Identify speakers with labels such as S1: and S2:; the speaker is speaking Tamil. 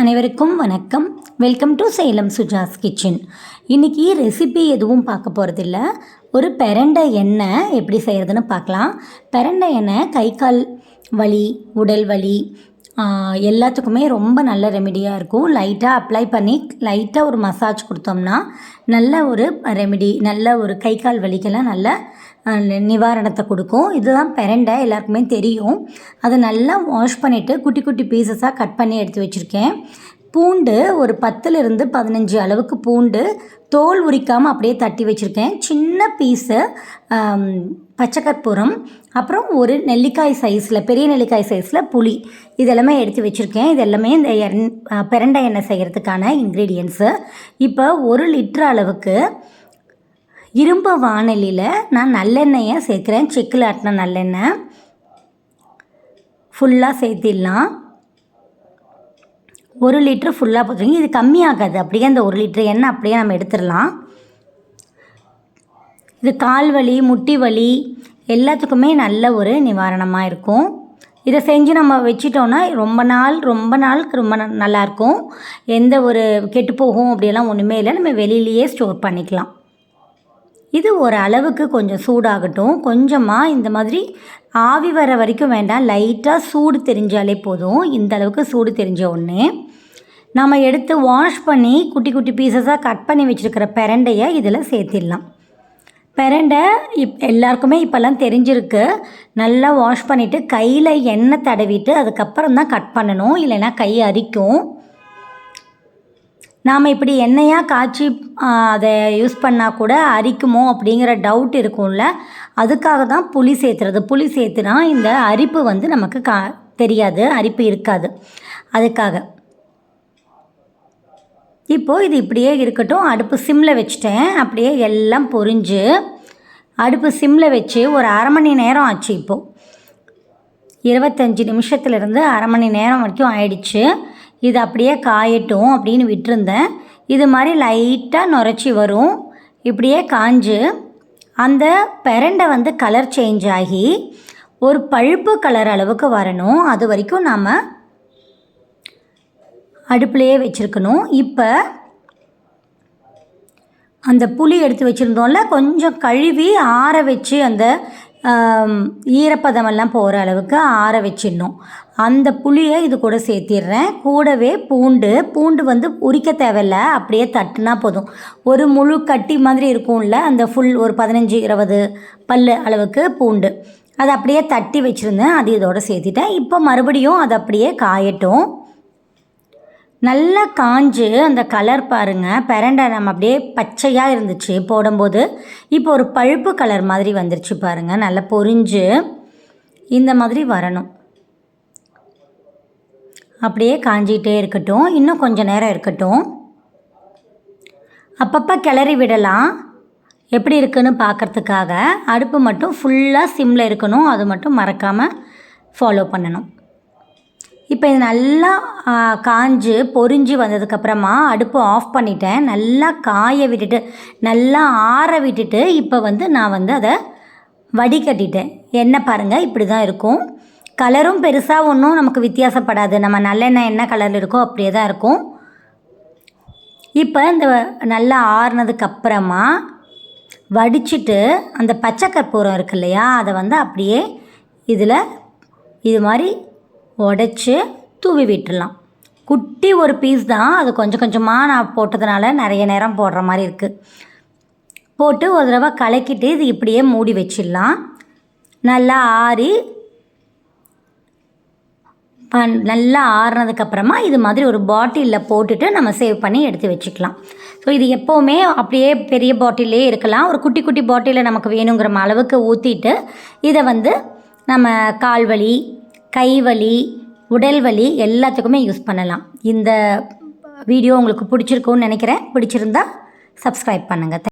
S1: அனைவருக்கும் வணக்கம். Welcome to Salem Suja's kitchen இன்றைக்கி ரெசிபி எதுவும் பார்க்க போகிறதில்ல ஒரு பெரண்டை எண்ணெய் எப்படி செய்கிறதுன்னு பார்க்கலாம். பெரண்டை எண்ணெய் கை கால் வலி உடல் வலி எல்லாத்துக்குமே ரொம்ப நல்ல ரெமிடியாக இருக்கும். லைட்டாக அப்ளை பண்ணி லைட்டாக ஒரு மசாஜ் கொடுத்தோம்னா நல்ல ஒரு ரெமெடி நல்ல ஒரு கை கால் வலிக்கெல்லாம் நல்ல நிவாரணத்தை கொடுக்கும். இதுதான் பெரண்டை எல்லாருக்குமே தெரியும். அதை நல்லா வாஷ் பண்ணிவிட்டு குட்டி குட்டி பீசஸாக கட் பண்ணி எடுத்து வச்சுருக்கேன். பூண்டு ஒரு பத்துலேருந்து பதினஞ்சு அளவுக்கு பூண்டு தோல் உரிக்காமல் அப்படியே தட்டி வச்சுருக்கேன். சின்ன பீஸு பச்சைக்கற்பூரம் அப்புறம் ஒரு நெல்லிக்காய் சைஸில் பெரிய நெல்லிக்காய் சைஸில் புளி. இதெல்லாமே எடுத்து வச்சுருக்கேன். இது எல்லாமே இந்த எண் பிரண்டை எண்ணெய் செய்கிறதுக்கான இன்க்ரீடியன்ஸு இப்போ ஒரு லிட்டர் அளவுக்கு இரும்பு வானொலியில் நான் நல்லெண்ணெயை சேர்க்குறேன். செக்கில் ஆட்டின நல்லெண்ணெய் ஃபுல்லாக சேர்த்திடலாம். ஒரு லிட்ரு ஃபுல்லாக போட்டுருங்க. இது கம்மியாகாது. அப்படியே அந்த ஒரு லிட்ரு எண்ணெய் அப்படியே நம்ம எடுத்துடலாம். இது கால் வலி முட்டி வலி எல்லாத்துக்குமே நல்ல ஒரு நிவாரணமாக இருக்கும். இதை செஞ்சு நம்ம வச்சிட்டோன்னா ரொம்ப நாள் ரொம்ப நாளுக்கு ரொம்ப ந- நல்லாயிருக்கும் எந்த ஒரு கெட்டு போகும் அப்படியெல்லாம் ஒன்றுமே இல்லை. நம்ம வெளியிலேயே ஸ்டோர் பண்ணிக்கலாம். இது ஒரு அளவுக்கு கொஞ்சம் சூடாகட்டும். கொஞ்சமாக இந்த மாதிரி ஆவி வர வரைக்கும் வேண்டாம். லைட்டாக சூடு தெரிஞ்சாலே போதும். இந்த அளவுக்கு சூடு தெரிஞ்ச உடனே. நம்ம எடுத்து வாஷ் பண்ணி குட்டி குட்டி பீசஸாக கட் பண்ணி வச்சுருக்கிற பெரண்டையை இதில் சேர்த்திடலாம். பெரண்டை இப் எல்லாருக்குமே இப்போல்லாம் தெரிஞ்சிருக்கு. நல்லா வாஷ் பண்ணிவிட்டு கையில் எண்ணெய் தடவிட்டு அதுக்கப்புறம் தான் கட் பண்ணணும். இல்லைன்னா கை அரிக்கும். நாம் இப்படி எண்ணெயாக காய்ச்சி அதை யூஸ் பண்ணால் கூட அரிக்குமோ அப்படிங்கிற டவுட் இருக்கும்ல. அதுக்காக தான் புளி சேர்த்துறது. புளி சேர்த்துனா இந்த அரிப்பு வந்து நமக்கு கா தெரியாது. அரிப்பு இருக்காது. அதுக்காக. இப்போது இது இப்படியே இருக்கட்டும். அடுப்பு சிம்மில் வச்சுட்டேன். அப்படியே எல்லாம் பொரிஞ்சு அடுப்பு சிம்மில் வச்சு ஒரு அரை மணி நேரம் ஆச்சு இப்போது இருபத்தஞ்சி நிமிஷத்துலேருந்து அரை மணி நேரம் வரைக்கும் ஆயிடுச்சு. இது அப்படியே காயட்டும் அப்படின்னு விட்டுருந்தேன். இது மாதிரி லைட்டாக நுரைச்சி வரும். இப்படியே காஞ்சு அந்த பெரண்டை வந்து கலர் சேஞ்ச் ஆகி ஒரு பழுப்பு கலர் அளவுக்கு வரணும். அது வரைக்கும் நாம் அடுப்புலையே வச்சுருக்கணும். இப்போ அந்த புளி எடுத்து வச்சுருந்தோம்ல கொஞ்சம் கழுவி ஆற வச்சு அந்த ஈரப்பதமெல்லாம் போகிற அளவுக்கு ஆற வச்சிடணும். அந்த புளியை இது கூட சேர்த்திடுறேன். கூடவே பூண்டு பூண்டு வந்து உரிக்க தேவையில்ல அப்படியே தட்டுனா போதும். ஒரு முழு கட்டி மாதிரி இருக்கும்ல அந்த ஃபுல் ஒரு பதினஞ்சு இருபது பல் அளவுக்கு பூண்டு. அதை அப்படியே தட்டி வச்சுருந்தேன். அது இதோட சேர்த்திட்டேன். இப்போ மறுபடியும் அது அப்படியே காயட்டும். நல்லா காஞ்சு அந்த கலர் பாருங்கள் பெரண்டை நம்ம அப்படியே பச்சையாக இருந்துச்சு போடும்போது. இப்போ ஒரு பழுப்பு கலர் மாதிரி வந்துருச்சு பாருங்கள் நல்லா பொறிஞ்சு இந்த மாதிரி வரணும். அப்படியே காஞ்சிக்கிட்டே இருக்கட்டும். இன்னும் கொஞ்சம் நேரம் இருக்கட்டும். அப்பப்போ கிளறி விடலாம். எப்படி இருக்குன்னு பார்க்கறதுக்காக அடுப்பு மட்டும் ஃபுல்லாக சிம்மில் இருக்கணும். அது மட்டும் மறக்காமல் ஃபாலோ பண்ணணும். இப்போ இது நல்லா காஞ்சு பொரிஞ்சு வந்ததுக்கப்புறமா அடுப்பு ஆஃப் பண்ணிட்டேன். நல்லா காய விட்டுட்டு நல்லா ஆற விட்டுட்டு இப்போ வந்து நான் வந்து அதை வடிகட்டிட்டேன். எண்ணெய் பாருங்கள் இப்படி தான் இருக்கும். கலரும் பெருசாக ஒன்றும் நமக்கு வித்தியாசப்படாது. நம்ம நல்லெண்ணெய் என்ன கலரில் இருக்கோ அப்படியே தான் இருக்கும். இப்போ இந்த நல்லா ஆறுனதுக்கப்புறமா வடிச்சிட்டு அந்த பச்சை கற்பூரம் இருக்கு இல்லையா அதை வந்து அப்படியே இதில் இது மாதிரி உடச்சி தூவி விட்டுடலாம். குட்டி ஒரு பீஸ் தான். அது கொஞ்சம் கொஞ்சமாக நான் போட்டதுனால நிறைய நேரம் போடுற மாதிரி இருக்குது போட்டு ஒரு தடவை கலக்கிட்டு இது இப்படியே மூடி வச்சிடலாம். நல்லா ஆறி பண் நல்லா ஆறுனதுக்கப்புறமா இது மாதிரி ஒரு பாட்டிலில் போட்டுட்டு நம்ம சேவ் பண்ணி எடுத்து வச்சுக்கலாம். ஸோ இது எப்போவுமே அப்படியே பெரிய பாட்டிலே இருக்கலாம். ஒரு குட்டி குட்டி பாட்டிலில் நமக்கு வேணுங்கிற அளவுக்கு ஊற்றிட்டு இதை வந்து நம்ம கால் கைவலி கை வலி உடல் வலி எல்லாத்துக்குமே யூஸ் பண்ணலாம். இந்த வீடியோ உங்களுக்கு பிடிச்சிருக்கும்னு நினைக்கிறேன். பிடிச்சிருந்தா சப்ஸ்கிரைப் பண்ணுங்கள்